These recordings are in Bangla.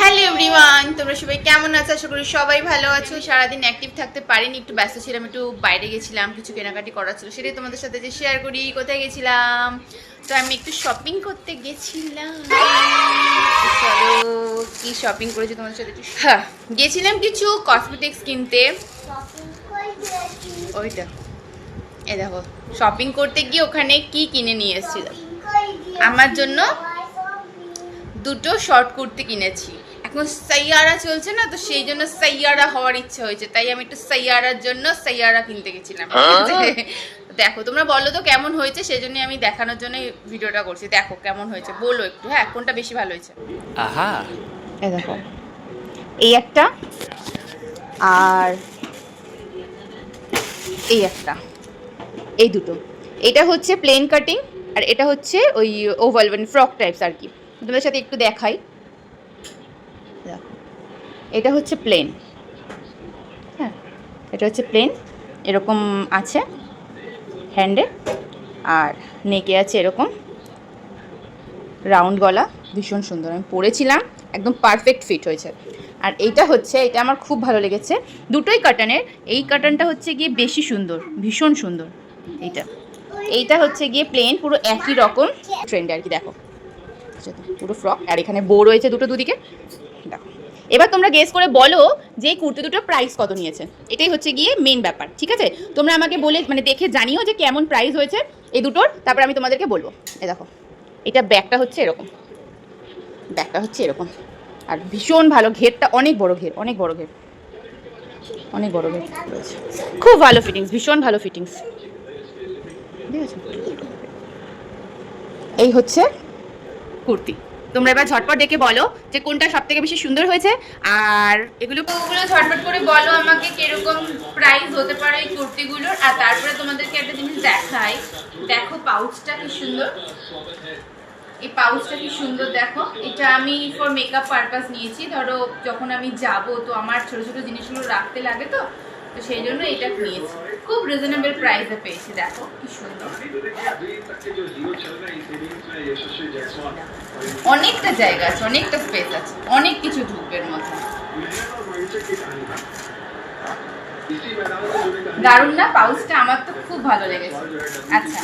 হ্যালো এভরিওয়ান তোমরা সবাই কেমন আছো? আশা করি সবাই ভালো আছো। সারাদিন অ্যাক্টিভ থাকতে পারিনি, একটু ব্যস্ত ছিলাম, একটু বাইরে গেছিলাম, কিছু কেনাকাটি করার ছিল, সেটাই তোমাদের সাথে যে শেয়ার করি, কোথায় গেছিলাম? তো আমি একটু শপিং করতে গেছিলাম। চলো, কি শপিং করেছি তোমাদের সাথে? হ্যাঁ গেছিলাম কিছু কসমেটিক্স কিনতে। ওইটা। এ দেখো শপিং করতে গিয়ে ওখানে কি কিনে নিয়ে এসেছিলাম? আমার জন্য দুটো শর্ট কুর্তি কিনেছি। এখন সাইয়ারা চলছে না তো সেই জন্য সাইয়ারা হওয়ার ইচ্ছা হয়েছে। তাই আমি একটু সাইয়ারার জন্য সাইয়ারা কিনতে গেছিলাম। দেখো তোমরা বলো তো কেমন হয়েছে সেই জন্য আমি দেখানোর জন্য ভিডিওটা করছি। দেখো কেমন হয়েছে বলো একটু হ্যাঁ কোনটা বেশি ভালো হয়েছে? আহা। এই দেখো এই একটা আর এই একটা এই দুটো। এটা হচ্ছে প্লেন কাটিং আর এটা হচ্ছে ওই ওভাল মানে ফ্রক টাইপস আর কি। তোমাদের সাথে একটু দেখাই। দেখো, এটা হচ্ছে প্লেন হ্যাঁ এটা হচ্ছে প্লেন এরকম আছে হ্যান্ডে আর নেকে আছে এরকম রাউন্ড গলা, ভীষণ সুন্দর। আমি পরেছিলাম, একদম পারফেক্ট ফিট হয়েছে। আর এইটা হচ্ছে, এটা আমার খুব ভালো লেগেছে, দুটোই কাটানের এই কাটানটা হচ্ছে গিয়ে বেশি সুন্দর, ভীষণ সুন্দর, এইটা। এইটা হচ্ছে গিয়ে প্লেন পুরো একই রকম ট্রেন্ড আর কি, দেখো। পুরো ফ্রক আর এখানে বো রয়েছে দুটো দুদিকে। দেখো। এবার তোমরা গেস করে বলো যে এই কুর্তি দুটোর প্রাইস কত নিয়েছে। এটাই হচ্ছে গিয়ে মেন ব্যাপার, ঠিক আছে? তোমরা আমাকে বলে মানে দেখে জানিও যে কেমন প্রাইস হয়েছে এই দুটোর, তারপর আমি তোমাদেরকে বলব। এ দেখো, এটা ব্যাগটা হচ্ছে এরকম। ব্যাগটা হচ্ছে এরকম। আর ভীষণ ভালো ঘেরটা, অনেক বড় ঘের, অনেক বড় ঘের। অনেক বড় ঘের রয়েছে। খুব ভালো ফিটিংস ভীষণ ভালো ফিটিংস ঠিক আছে? এই হচ্ছে কুর্তি। তোমরা এবার ঝটপট দেখে বলো যে কোনটা সব থেকে বেশি সুন্দর হয়েছে, আর এগুলো ওগুলো ঝটপট করে বলো আমাকে কীরকম প্রাইস হতে পারে এই কুর্তিগুলোর, আর তারপরে তোমাদেরকে একটা জিনিস দেখাই। দেখো পাউচটা কি সুন্দর। এই পাউচটা কি সুন্দর দেখো। এটা আমি ফর মেকআপ পারপাস নিয়েছি। ধরো যখন আমি যাব, তো আমার ছোট ছোট জিনিসগুলো রাখতে লাগে তো তো সেই জন্য এটা নিয়েছি। খুব রিজনেবল প্রাইসে পেয়েছি, দেখো কি সুন্দর। অনেকটা জায়গা আছে, অনেকটা স্পেস আছে, অনেক কিছু এর মধ্যে। দারুণ না? পাউচটা আমার তো খুব ভালো লেগেছে। আচ্ছা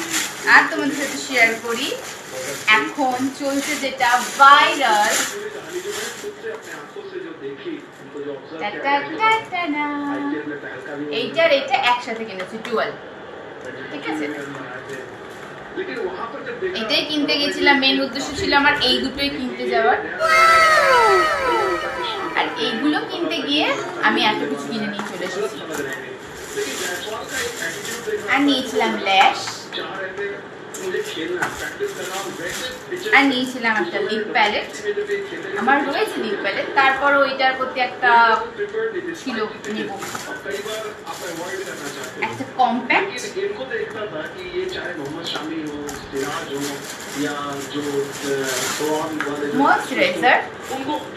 আর তোমাদের সাথে শেয়ার করি। এখন চলছে যেটা ভাইরাল এইটার এইটা একসাথে কিনেছি টুয়েলভ ঠিক আছে? এটাই কিনতে গেছিলাম মেন উদ্দেশ্য ছিল আমার এই দুটোই কিনতে যাওয়ার। আর এইগুলো কিনতে গিয়ে আমি এত কিছু কিনে নিয়ে চলে এসেছি। আর নিয়েছিলাম ল্যাশ। আর নিয়েছিলাম একটা লিপ প্যালেট আমার রয়েছে লিপ প্যালেট তারপর ওইটার প্রতি একটা ছিল নেব। একটা কম্প্যাক্ট ময়শ্চারাইজার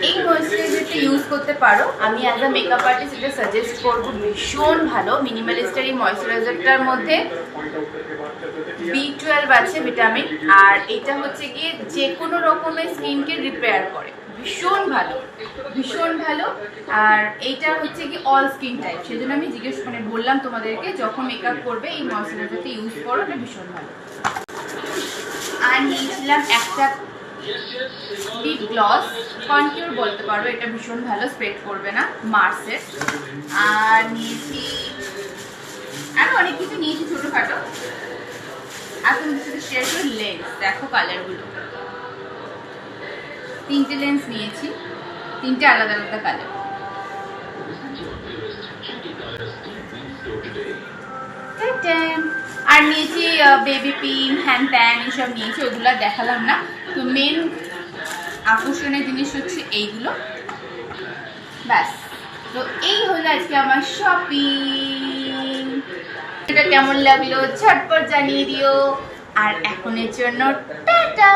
এই ময়শ্চারাইজারটা ইউজ করতে পারো। আমি অ্যাজ আ মেকআপ আর্টিস্ট এটা সাজেস্ট করব। ভীষণ ভালো। মিনিমালিস্টার এই ময়শ্চারাইজারটার মধ্যে বি টুয়েলভ আছে ভিটামিন, আর এটা হচ্ছে গিয়ে যে কোনো রকমের স্কিনকে রিপেয়ার করে। ভীষণ ভালো ভীষণ ভালো, আর এইটা হচ্ছে কি অল স্কিন টাইপ সেজন্য আমি জিজ্ঞেস মানে বললাম তোমাদেরকে, যখন মেকআপ করবে, এই ময়শ্চারাইজারটা ইউজ করো, এটা ভীষণ ভালো। আর নিয়েছিলাম একটা লিপ গ্লস কনকিউর বলতে পারো, এটা ভীষণ ভালো স্প্রেড করবে না মার্সের আর নিয়েছি, আরও অনেক কিছু নিয়েছি ছোটোখাটো। তিনটে লেন্স নিয়েছি, তিনটে আলাদা আলাদা কালার আর নিয়েছি বেবি পিন হ্যান্ড প্যান এসব নিয়েছি, ওগুলো দেখালাম না। তো মেন আকর্ষণের জিনিস হচ্ছে এইগুলো। ব্যাস। তো এই হলো আজকে আমার শপিং এটা কেমন লাগল? ঝটপট জানিয়ে দিও। আর এখনের জন্য টাটা!